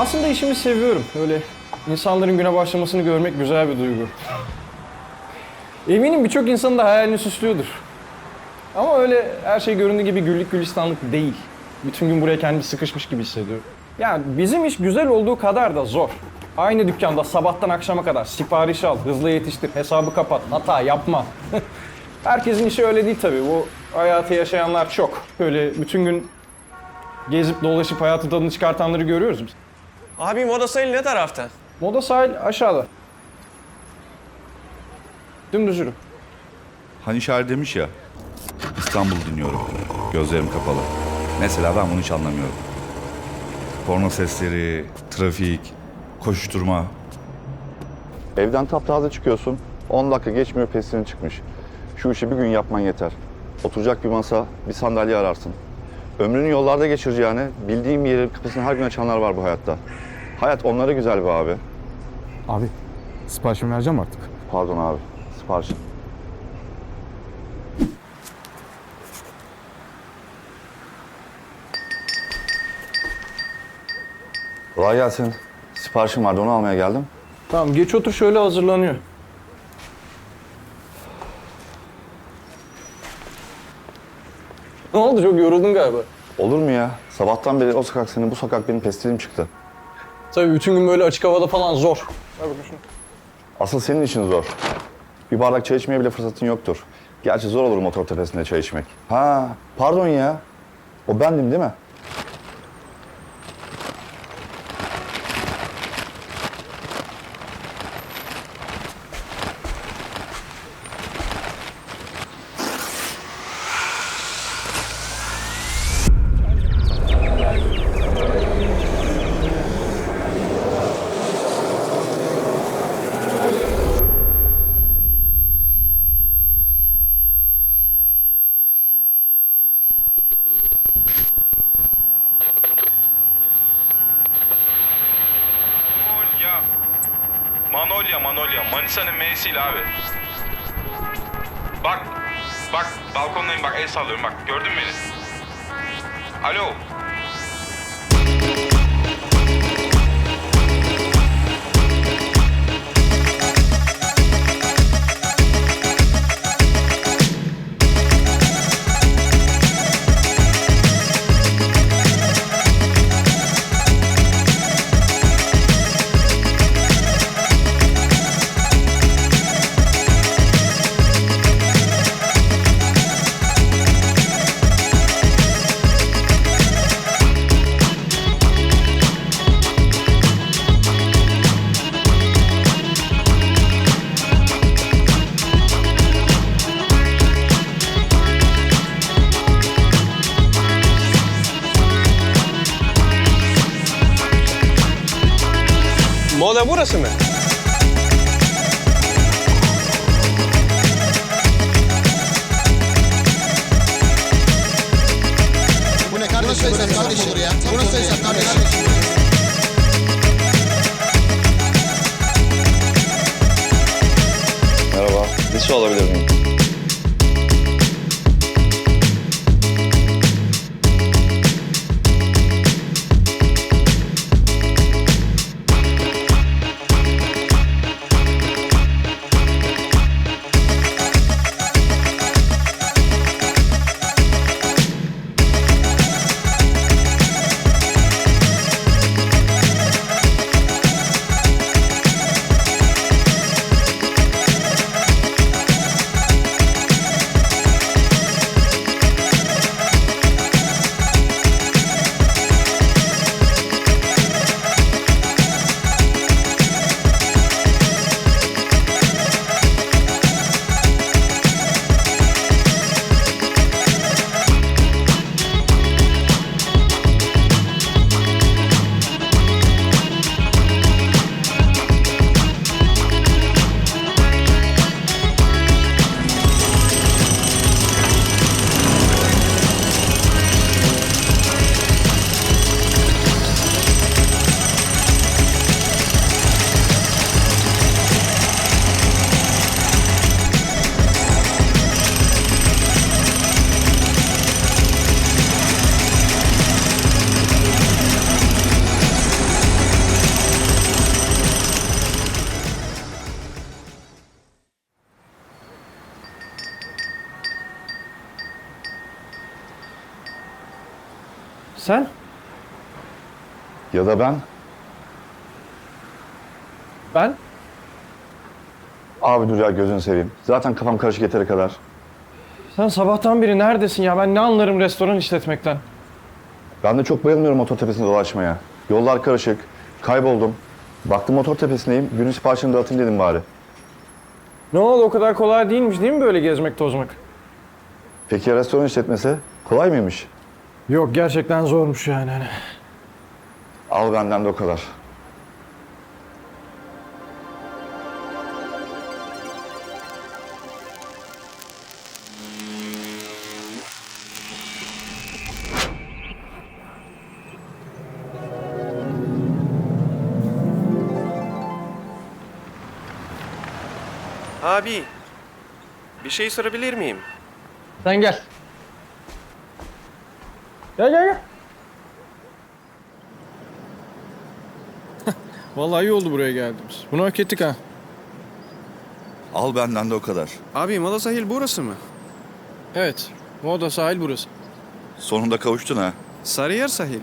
Aslında işimi seviyorum. Öyle insanların güne başlamasını görmek güzel bir duygu. Eminim birçok insanın da hayalini süslüyordur. Ama öyle her şey göründüğü gibi güllük gülistanlık değil. Bütün gün buraya kendimi sıkışmış gibi hissediyorum. Yani bizim iş güzel olduğu kadar da zor. Aynı dükkanda sabahtan akşama kadar sipariş al, hızlı yetiştir, hesabı kapat, hata yapma. Herkesin işi öyle değil tabii. Bu hayatı yaşayanlar çok. Böyle bütün gün gezip dolaşıp hayatı tadını çıkartanları görüyoruz biz. Abi moda sahil ne tarafta? Moda sahil aşağıda. Dümdüz yürü. Hani şair demiş ya, İstanbul dinliyorum, gözlerim kapalı. Mesela ben bunu hiç anlamıyorum. Porno sesleri, trafik, koşuşturma. Evden taptaze çıkıyorsun. 10 dakika geçmiyor pestin çıkmış. Şu işi bir gün yapman yeter. Oturacak bir masa, bir sandalye ararsın. Ömrünü yollarda geçireceğine bildiğim yerin kapısını her gün açanlar var bu hayatta. Hayat onlara güzel be abi. Abi siparişimi vereceğim artık. Pardon abi, sipariş. Kolay gelsin. Siparişim vardı, onu almaya geldim. Tamam geç otur şöyle hazırlanıyor. Ne oldu çok yoruldun galiba. Olur mu ya? Sabahtan beri o sokak senin, bu sokak benim pestilim çıktı. Tabii bütün gün böyle açık havada falan zor. Bakayım şunu. Asıl senin için zor. Bir bardak çay içmeye bile fırsatın yoktur. Gerçi zor olur motor tepesinde çay içmek. Ha, pardon ya. O bendim değil mi? Manolya, Manolya. Manisa'nın M'siyle abi. Bak, bak balkondayım bak el sallıyorum bak. Gördün mü beni? Alo. Moda burası mı? Bu ne kardeşim? Bu ne kardeşim? Ya. Bu nasıl hesap kardeşim? Merhaba, bir su alabilir miyim? Sen? Ya da ben Ben? Abi dur ya gözünü seveyim. Zaten kafam karışık yeteri kadar. Sen sabahtan beri neredesin ya? Ben ne anlarım restoran işletmekten. Ben de çok bayılmıyorum motor tepesinde dolaşmaya. Yollar karışık. Kayboldum. Baktım motor tepesindeyim. Günün siparişini dağıtayım dedim bari. Ne oldu o kadar kolay değilmiş değil mi böyle gezmek tozmak? Peki ya restoran işletmesi? Kolay mıymış? Yok gerçekten zormuş yani hani. Al benden de o kadar. Abi, bir şey sorabilir miyim? Sen gel. Gel gel gel. Vallahi iyi oldu buraya geldiğimiz. Bunu hak ettik ha. Al benden de o kadar. Abi moda sahil burası mı? Evet. Moda sahil burası. Sonunda kavuştun ha. Sarıyer sahil.